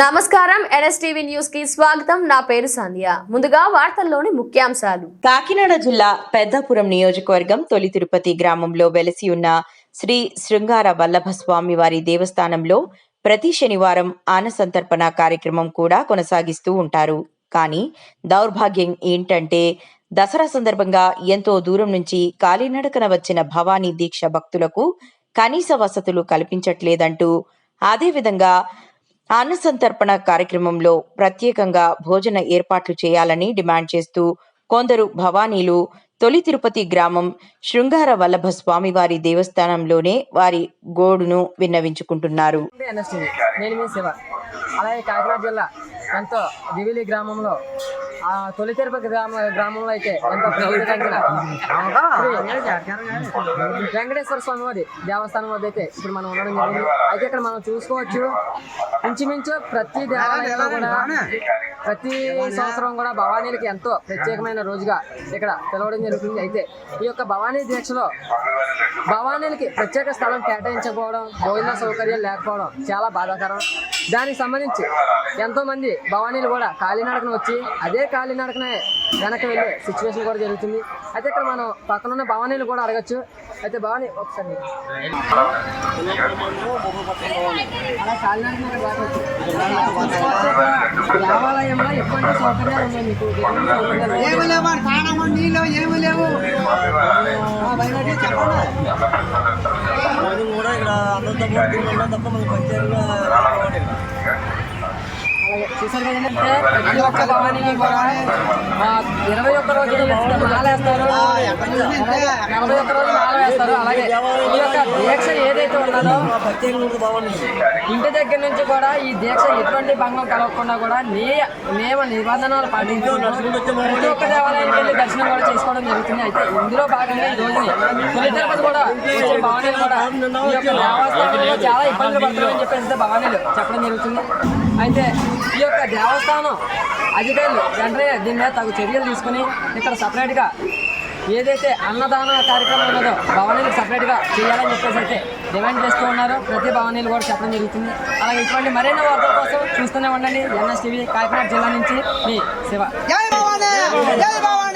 నమస్కారం ఎన్ఎస్టీవీ న్యూస్కి స్వాగతం. నా పేరు సంధ్య. ముందుగా వార్తల్లోని ముఖ్యాంశాలు. కాకినాడ జిల్లా పెద్దాపురం నియోజకవర్గం తొలి తిరుపతి గ్రామంలో వెలసి ఉన్న శ్రీ శృంగార వల్లభ స్వామి వారి దేవస్థానంలో ప్రతి శనివారం ఆనసంతర్పణ కార్యక్రమం కూడా కొనసాగిస్తూ ఉంటారు. కానీ దౌర్భాగ్యం ఏంటంటే దసరా సందర్భంగా ఎంతో దూరం నుంచి కాలినడకన వచ్చిన భవానీ దీక్ష భక్తులకు కనీస వసతులు కల్పించట్లేదంటూ అదేవిధంగా అన్నసంతర్పణ కార్యక్రమంలో ప్రత్యేకంగా భోజన ఏర్పాట్లు చేయాలని డిమాండ్ చేస్తూ కొందరు భవానీలు తొలి తిరుపతి గ్రామం శృంగార వల్లభ స్వామివారి దేవస్థానంలోనే వారి గోడును విన్నవించుకుంటున్నారు. అలాగే కాకినాడ జిల్లా ఎంతో దివిలి గ్రామంలో తొలి తిరుపతి గ్రామ గ్రామంలో అయితే ఎంతో వెంకటేశ్వర స్వామి వారి దేవస్థానం వద్ద అయితే ఇప్పుడు మనం ఉండడం జరిగింది. అయితే ఇక్కడ మనం చూసుకోవచ్చు. ఇంచుమించు ప్రతి దేవాలయంలో కూడా ప్రతి సంవత్సరం కూడా భవానీలకి ఎంతో ప్రత్యేకమైన రోజుగా ఇక్కడ పిలవడం జరుగుతుంది. అయితే ఈ యొక్క భవానీ దీక్షలో భవానీలకి ప్రత్యేక స్థలం కేటాయించకపోవడం భోజన సౌకర్యం లేకపోవడం చాలా బాధాకరం. దానికి సంబంధించి ఎంతో మంది భవానీలు కూడా కాలినడకన వచ్చి అదే కాలినడకనే వెనక్కి వెళ్ళే సిచ్యువేషన్ కూడా జరుగుతుంది. అయితే ఇక్కడ మనం పక్కన ఉన్న భవానీలు కూడా అడగచ్చు. అయితే భవానీ ఒకసారి అలా కాలినడకన దేవాలయంలో ఎటువంటి సౌకర్యాలు ఉన్నాయి మీకు? ఏమి లేవు నీళ్ళు ఏమి లేవు. చెప్పండి. అందరితో పాటు తిరుగుతున్నాం తప్ప మనకి ప్రత్యేకంగా అలాగే చూసారు కదండి అంటే ప్రతి ఒక్క భవానీకి కూడా ఆ, ఇరవై ఒక్క రోజు మాలేస్తారు నలభై ఒక్క రోజు మాల వేస్తారు. అలాగే ఈ యొక్క దీక్ష ఏదైతే ఉన్నదో ఇంటి దగ్గర నుంచి కూడా ఈ దీక్ష ఎటువంటి భంగం కలగకుండా కూడా నే నియమ నిబంధనలు పాటించు ప్రతి ఒక్క దేవాలయానికి వెళ్ళి దర్శనం కూడా చేసుకోవడం జరుగుతుంది. అయితే ఇందులో భాగంగా ఈ రోజుని తొలి తిరుపతి కూడా వచ్చిన భవానీలు కూడా ఈ యొక్క దేవస్థానంలో చాలా ఇబ్బందులు పడుతున్నారని చెప్పేసి భవానీలు చెప్పడం జరుగుతుంది. అయితే ఈ యొక్క దేవస్థానం అధికారులు వెంటనే దీని మీద తగు చర్యలు తీసుకుని ఇక్కడ సపరేట్గా ఏదైతే అన్నదాన కార్యక్రమం ఉన్నదో భవనీలు సపరేట్గా చేయాలని చెప్పేసి అయితే డిమాండ్ చేస్తూ ఉన్నారు. ప్రతి భవనీలు కూడా చెప్పడం జరుగుతుంది. అలాగే ఇటువంటి మరిన్ని వార్తల కోసం చూస్తూనే ఉండండి. ఎన్ఎస్ టీవీ కాకినాడ జిల్లా నుంచి మీ శివ. జై భవానీ!